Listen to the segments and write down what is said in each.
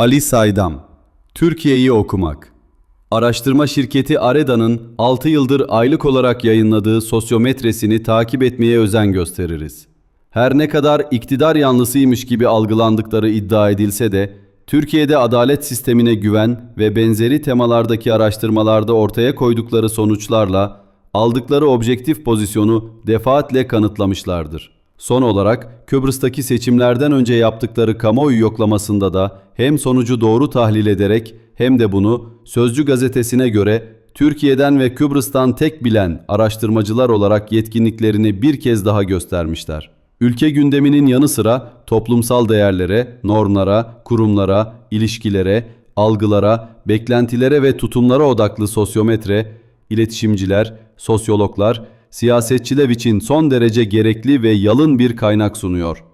Ali Saydam Türkiye'yi okumak Araştırma şirketi Areda'nın 6 yıldır aylık olarak yayınladığı sosyometresini takip etmeye özen gösteririz. Her ne kadar iktidar yanlısıymış gibi algılandıkları iddia edilse de, Türkiye'de adalet sistemine güven ve benzeri temalardaki araştırmalarda ortaya koydukları sonuçlarla aldıkları objektif pozisyonu defaatle kanıtlamışlardır. Son olarak Kıbrıs'taki seçimlerden önce yaptıkları kamuoyu yoklamasında da hem sonucu doğru tahlil ederek hem de bunu Sözcü gazetesine göre Türkiye'den ve Kıbrıs'tan tek bilen araştırmacılar olarak yetkinliklerini bir kez daha göstermişler. Ülke gündeminin yanı sıra toplumsal değerlere, normlara, kurumlara, ilişkilere, algılara, beklentilere ve tutumlara odaklı sosyometre, iletişimciler, sosyologlar, siyasetçiler için son derece gerekli ve yalın bir kaynak sunuyor.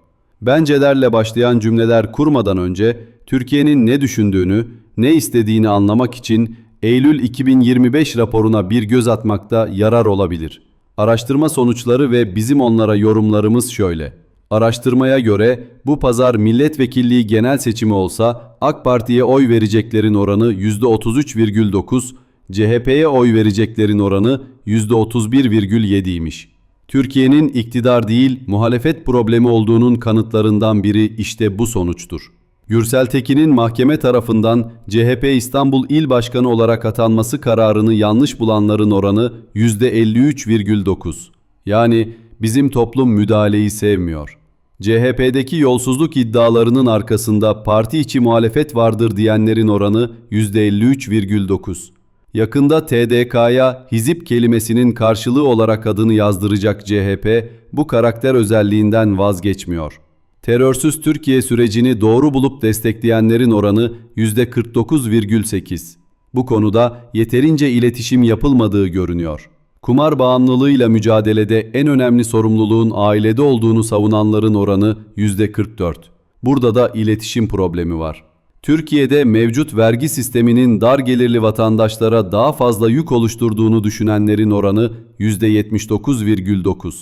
Bencelerle başlayan cümleler kurmadan önce Türkiye'nin ne düşündüğünü, ne istediğini anlamak için Eylül 2025 raporuna bir göz atmakta yarar olabilir. Araştırma sonuçları ve bizim onlara yorumlarımız şöyle. Araştırmaya göre bu pazar milletvekilliği genel seçimi olsa AK Parti'ye oy vereceklerin oranı %33,9, CHP'ye oy vereceklerin oranı %31,7'ymiş. Türkiye'nin iktidar değil muhalefet problemi olduğunun kanıtlarından biri işte bu sonuçtur. Gürsel Tekin'in mahkeme tarafından CHP İstanbul İl Başkanı olarak atanması kararını yanlış bulanların oranı %53,9. Yani bizim toplum müdahaleyi sevmiyor. CHP'deki yolsuzluk iddialarının arkasında parti içi muhalefet vardır diyenlerin oranı %53,9. Yakında TDK'ya hizip kelimesinin karşılığı olarak adını yazdıracak CHP bu karakter özelliğinden vazgeçmiyor. Terörsüz Türkiye sürecini doğru bulup destekleyenlerin oranı %49,8. Bu konuda yeterince iletişim yapılmadığı görünüyor. Kumar bağımlılığıyla mücadelede en önemli sorumluluğun ailede olduğunu savunanların oranı %44. Burada da iletişim problemi var. Türkiye'de mevcut vergi sisteminin dar gelirli vatandaşlara daha fazla yük oluşturduğunu düşünenlerin oranı %79,9.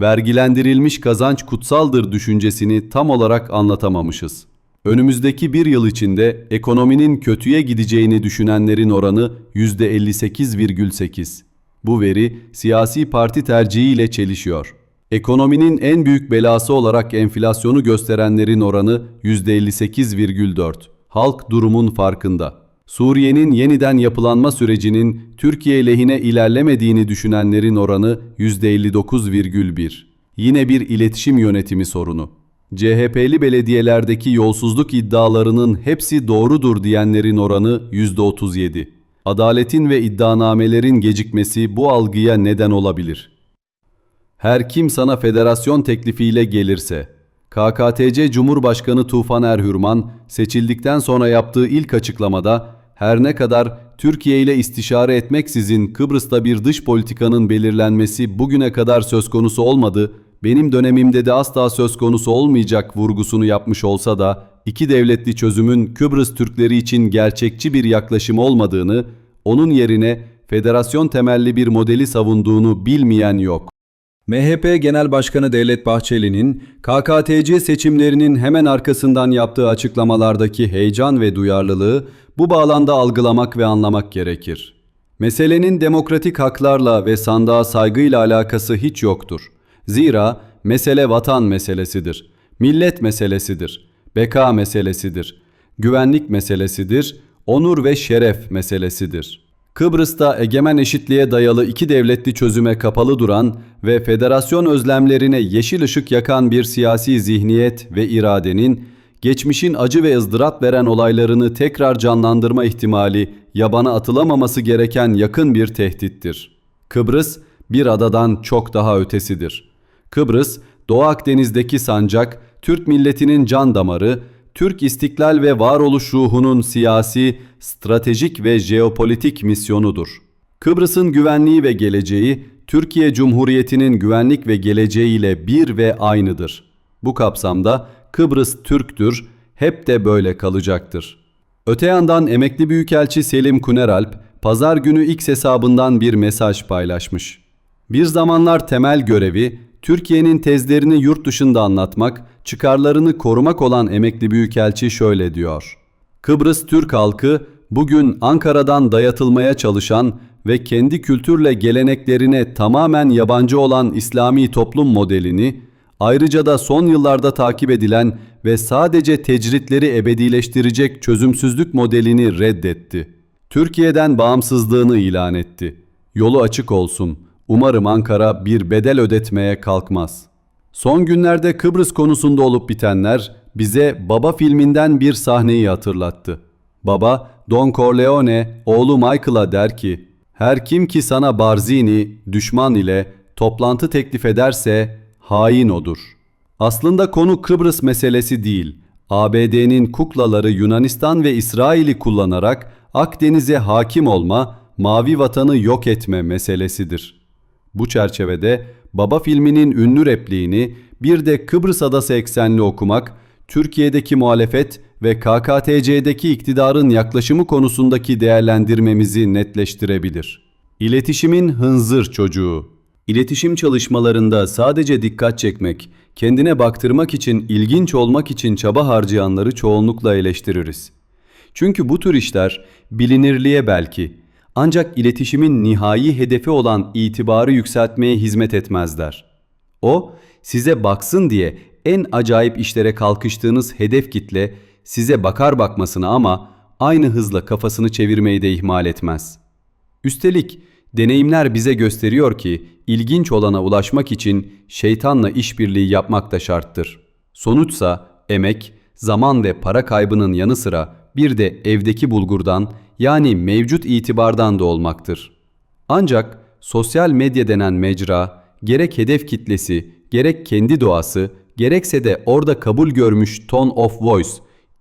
Vergilendirilmiş kazanç kutsaldır düşüncesini tam olarak anlatamamışız. Önümüzdeki bir yıl içinde ekonominin kötüye gideceğini düşünenlerin oranı %58,8. Bu veri siyasi parti tercihiyle çelişiyor. Ekonominin en büyük belası olarak enflasyonu gösterenlerin oranı %58,4. Halk durumun farkında. Suriye'nin yeniden yapılanma sürecinin Türkiye lehine ilerlemediğini düşünenlerin oranı %59,1. Yine bir iletişim yönetimi sorunu. CHP'li belediyelerdeki yolsuzluk iddialarının hepsi doğrudur diyenlerin oranı %37. Adaletin ve iddianamelerin gecikmesi bu algıya neden olabilir. Her kim sana federasyon teklifiyle gelirse, KKTC Cumhurbaşkanı Tufan Erhürman seçildikten sonra yaptığı ilk açıklamada her ne kadar Türkiye ile istişare etmeksizin Kıbrıs'ta bir dış politikanın belirlenmesi bugüne kadar söz konusu olmadı, benim dönemimde de asla söz konusu olmayacak vurgusunu yapmış olsa da iki devletli çözümün Kıbrıs Türkleri için gerçekçi bir yaklaşım olmadığını, onun yerine federasyon temelli bir modeli savunduğunu bilmeyen yok. MHP Genel Başkanı Devlet Bahçeli'nin KKTC seçimlerinin hemen arkasından yaptığı açıklamalardaki heyecan ve duyarlılığı bu bağlamda algılamak ve anlamak gerekir. Meselenin demokratik haklarla ve sandığa saygıyla alakası hiç yoktur. Zira mesele vatan meselesidir, millet meselesidir, beka meselesidir, güvenlik meselesidir, onur ve şeref meselesidir.'' Kıbrıs'ta egemen eşitliğe dayalı iki devletli çözüme kapalı duran ve federasyon özlemlerine yeşil ışık yakan bir siyasi zihniyet ve iradenin geçmişin acı ve ızdırap veren olaylarını tekrar canlandırma ihtimali yabana atılamaması gereken yakın bir tehdittir. Kıbrıs bir adadan çok daha ötesidir. Kıbrıs, Doğu Akdeniz'deki sancak, Türk milletinin can damarı, Türk istiklal ve varoluş ruhunun siyasi, stratejik ve jeopolitik misyonudur. Kıbrıs'ın güvenliği ve geleceği, Türkiye Cumhuriyeti'nin güvenlik ve geleceğiyle bir ve aynıdır. Bu kapsamda Kıbrıs Türktür, hep de böyle kalacaktır. Öte yandan emekli büyükelçi Selim Kuneralp, pazar günü X hesabından bir mesaj paylaşmış. Bir zamanlar temel görevi Türkiye'nin tezlerini yurt dışında anlatmak, çıkarlarını korumak olan emekli büyükelçi şöyle diyor. Kıbrıs Türk halkı bugün Ankara'dan dayatılmaya çalışan ve kendi kültürle geleneklerine tamamen yabancı olan İslami toplum modelini, ayrıca da son yıllarda takip edilen ve sadece tecritleri ebedileştirecek çözümsüzlük modelini reddetti. Türkiye'den bağımsızlığını ilan etti. Yolu açık olsun. Umarım Ankara bir bedel ödetmeye kalkmaz. Son günlerde Kıbrıs konusunda olup bitenler bize Baba filminden bir sahneyi hatırlattı. Baba, Don Corleone oğlu Michael'a der ki, her kim ki sana Barzini, düşman ile toplantı teklif ederse hain odur. Aslında konu Kıbrıs meselesi değil. ABD'nin kuklaları Yunanistan ve İsrail'i kullanarak Akdeniz'e hakim olma, mavi vatanı yok etme meselesidir. Bu çerçevede Baba filminin ünlü repliğini bir de Kıbrıs adası eksenli okumak, Türkiye'deki muhalefet ve KKTC'deki iktidarın yaklaşımı konusundaki değerlendirmemizi netleştirebilir. İletişimin hınzır çocuğu. İletişim çalışmalarında sadece dikkat çekmek, kendine baktırmak için, ilginç olmak için çaba harcayanları çoğunlukla eleştiririz. Çünkü bu tür işler bilinirliğe belki ancak iletişimin nihai hedefi olan itibarı yükseltmeye hizmet etmezler. O, size baksın diye en acayip işlere kalkıştığınız hedef kitle size bakar bakmasını ama aynı hızla kafasını çevirmeyi de ihmal etmez. Üstelik deneyimler bize gösteriyor ki ilginç olana ulaşmak için şeytanla işbirliği yapmak da şarttır. Sonuçsa emek, zaman ve para kaybının yanı sıra bir de evdeki bulgurdan yani mevcut itibardan da olmaktır. Ancak sosyal medya denen mecra gerek hedef kitlesi, gerek kendi doğası, gerekse de orada kabul görmüş tone of voice,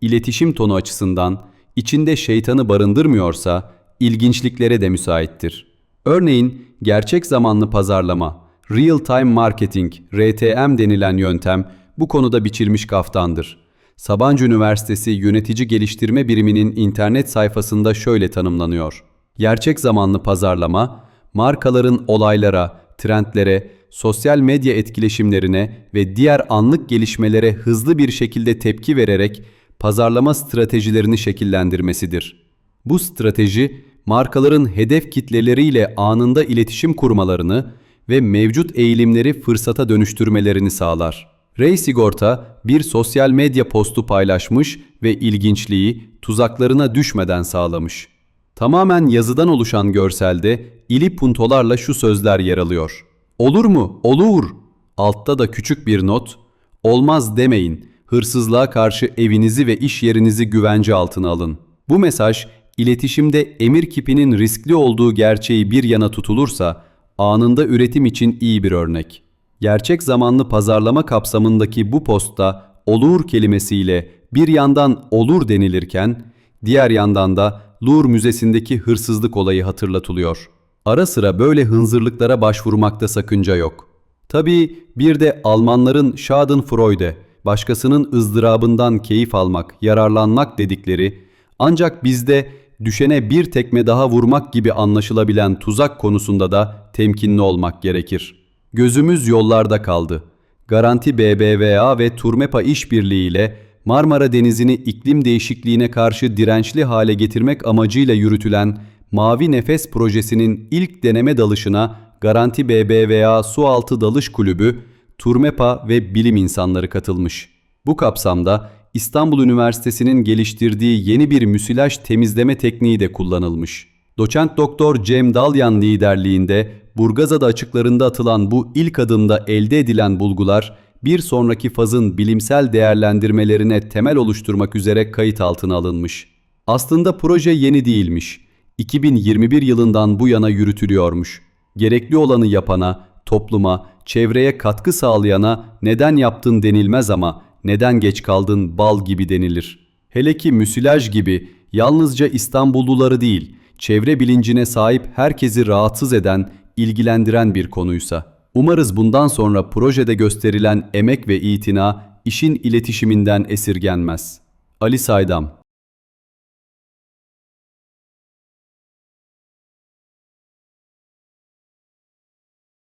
iletişim tonu açısından içinde şeytanı barındırmıyorsa ilginçliklere de müsaittir. Örneğin gerçek zamanlı pazarlama, real time marketing, RTM denilen yöntem bu konuda biçilmiş kaftandır. Sabancı Üniversitesi Yönetici Geliştirme Biriminin internet sayfasında şöyle tanımlanıyor. Gerçek zamanlı pazarlama, markaların olaylara, trendlere, sosyal medya etkileşimlerine ve diğer anlık gelişmelere hızlı bir şekilde tepki vererek pazarlama stratejilerini şekillendirmesidir. Bu strateji, markaların hedef kitleleriyle anında iletişim kurmalarını ve mevcut eğilimleri fırsata dönüştürmelerini sağlar. Ray Sigorta bir sosyal medya postu paylaşmış ve ilginçliği tuzaklarına düşmeden sağlamış. Tamamen yazıdan oluşan görselde ili puntolarla şu sözler yer alıyor. Olur mu? Olur. Altta da küçük bir not. Olmaz demeyin. Hırsızlığa karşı evinizi ve iş yerinizi güvence altına alın. Bu mesaj iletişimde emir kipinin riskli olduğu gerçeği bir yana tutulursa anında üretim için iyi bir örnek. Gerçek zamanlı pazarlama kapsamındaki bu postta olur kelimesiyle bir yandan olur denilirken diğer yandan da Louvre Müzesi'ndeki hırsızlık olayı hatırlatılıyor. Ara sıra böyle hınzırlıklara başvurmakta sakınca yok. Tabii bir de Almanların Schadenfreude, başkasının ızdırabından keyif almak, yararlanmak dedikleri ancak bizde düşene bir tekme daha vurmak gibi anlaşılabilen tuzak konusunda da temkinli olmak gerekir. Gözümüz yollarda kaldı. Garanti BBVA ve Turmepa işbirliğiyle Marmara Denizi'ni iklim değişikliğine karşı dirençli hale getirmek amacıyla yürütülen Mavi Nefes projesinin ilk deneme dalışına Garanti BBVA Sualtı Dalış Kulübü, Turmepa ve bilim insanları katılmış. Bu kapsamda İstanbul Üniversitesi'nin geliştirdiği yeni bir müsilaj temizleme tekniği de kullanılmış. Doçent Doktor Cem Dalyan liderliğinde Burgazada açıklarında atılan bu ilk adımda elde edilen bulgular bir sonraki fazın bilimsel değerlendirmelerine temel oluşturmak üzere kayıt altına alınmış. Aslında proje yeni değilmiş. 2021 yılından bu yana yürütülüyormuş. Gerekli olanı yapana, topluma, çevreye katkı sağlayana neden yaptın denilmez ama neden geç kaldın bal gibi denilir. Hele ki müsilaj gibi yalnızca İstanbulluları değil, çevre bilincine sahip herkesi rahatsız eden, ilgilendiren bir konuysa. Umarız bundan sonra projede gösterilen emek ve itina işin iletişiminden esirgenmez. Ali Saydam